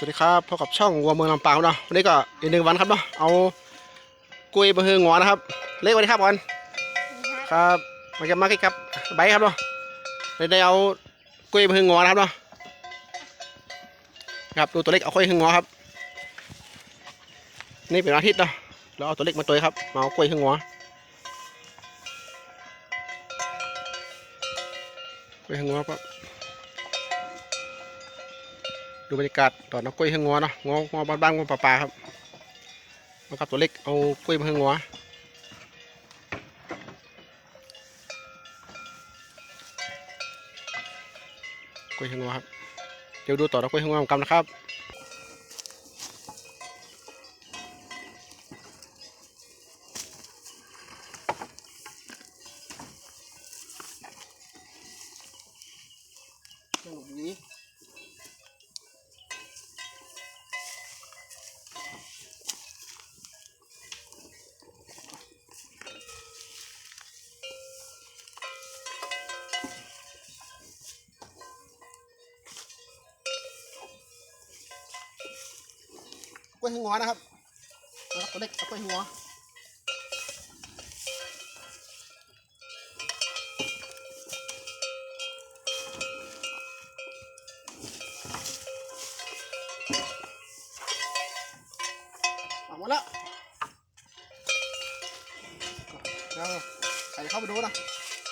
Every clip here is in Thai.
สวัสดีครับพบกับช่องวัวเมืองลำปางครับเนาะวันนี้ก็อีกหนึ่งวันครับเนาะเอากล้วยมาเฮืองหัวนะครับ เล็กวันนี้ครับก่อนครับมาเก็บมาเก็บครับใบครับเนาะได้ได้เอากล้วยมาเฮืองหัวนะครับเนาะครับดูตัวเล็กเอากล้วยเฮืองหัวครับ นี่เป็นวันอาทิตย์เนาะเราเอาตัวเล็กมาตัวครับมาเอากล้วยเฮืองหัวกล้วยเฮืองหัวครับ ดูบรรยากาศตอนเอากล้วยให้งัวเนาะงัวงัวบ้านๆงัวป่าๆครับนะครับตัวเล็กเอากล้วยมาให้งัวกล้วยให้งัวครับเดี๋ยวดูต่อเอากล้วยให้งัวของกำนะครับสนุกดี กล้วยหัวนะครับนะครับตัวเล็กเอากล้วยหัวออกมาแล้วเดี๋ยวใครเข้าไปดูนะ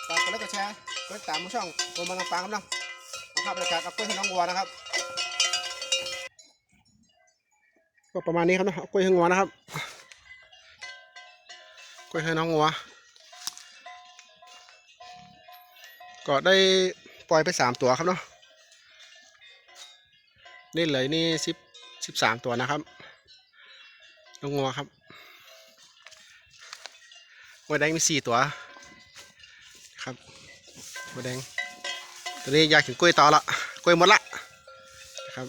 ฝากกดไลค์กดแชร์กดติดตามช่องโรมันลำปางครับนะเอาภาพบรรยากาศเอากล้วยให้น้องวัวนะครับ ก็ประมาณนี้ครับนะเอากล้วยหงัวนะครับกล้วยห้น้องงัว ก็ได้ปล่อยไปสามตัวครับเนาะนี่เลยนี่สิบสิบสามตัวนะครับน้องงัวครับหัวแดงมีสี่ตัวครับหัวแดงตัวนี้อยากถึงกล้วยต่อละกล้วยหมดละนะครับ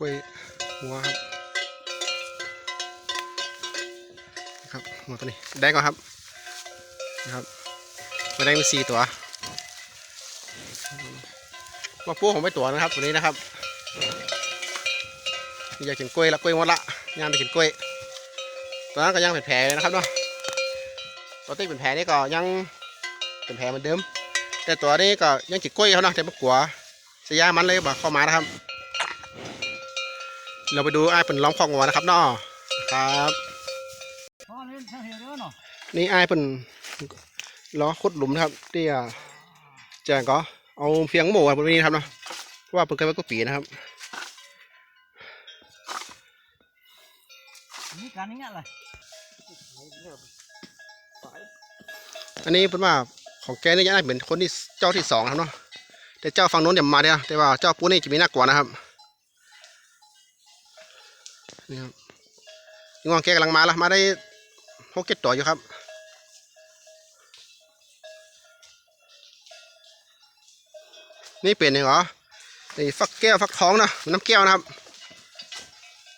กล้วย หัวครับนะครับหัวตัวนี้แดงก่อนครับนะครับตัวแดงมีสี่ตัวมาปูของไปตัวนะครับตัวนี้นะครับอยากกินกล้วยละกล้วยหมดละย่างไปกินกล้วยตัวนั้นก็ยังเป็นแผลเลยนะครับเนาะตัวที่เป็นแผลนี่ก็ยังเป็นแผลเหมือนเดิม แต่ตัวนี้ก็ยังกินกล้วยเขาเนาะแต่ไม่กลัวเสียมันเลยบอกเข้ามานะครับ เราไปดูไอ้ายเป็นล้อมคอกงัวนะครับเนาะครับอ๋อนี่ทางเห็นด้วยเนาะนี่ไอ้ายเป็นล้อขุดหลุมนะครับที่อ่าแจงก็เอาเพียงหมูบนนี้นะครับเนาะเพราะว่าเป็นเคยไว้ก็ปีนะครับนี่การนี้อะไรอันนี้เป็นว่าของแกนี่ยังได้เป็นคนที่เจ้าที่สองนะครับเนาะแต่เจ้าฝั่งโน้นอย่ามาเดียวแต่ว่าเจ้าปูนี่จะมีน่ากลัวนะครับ นี่ครับงวงแกกำลังมาละมาได้หกเจ็ดตัวอยู่ครับนี่เป็นยังเหรอนี่ฟักแก้วฟักท้องนะมันน้ำแก้วนะครับ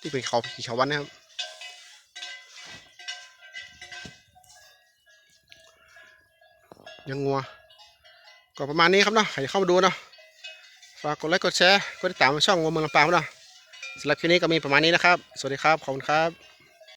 ที่เป็นเขาขีเขาวันนะครับ ยังงัว ก็ประมาณนี้ครับเนาะใครเข้ามาดูเนาะ ฝากกดไลค์กดแชร์ กดติดตามช่องวัวเมืองลำปางเนาะ สำหรับคลิปนี้ก็มีประมาณนี้นะครับ สวัสดีครับ ขอบคุณครับ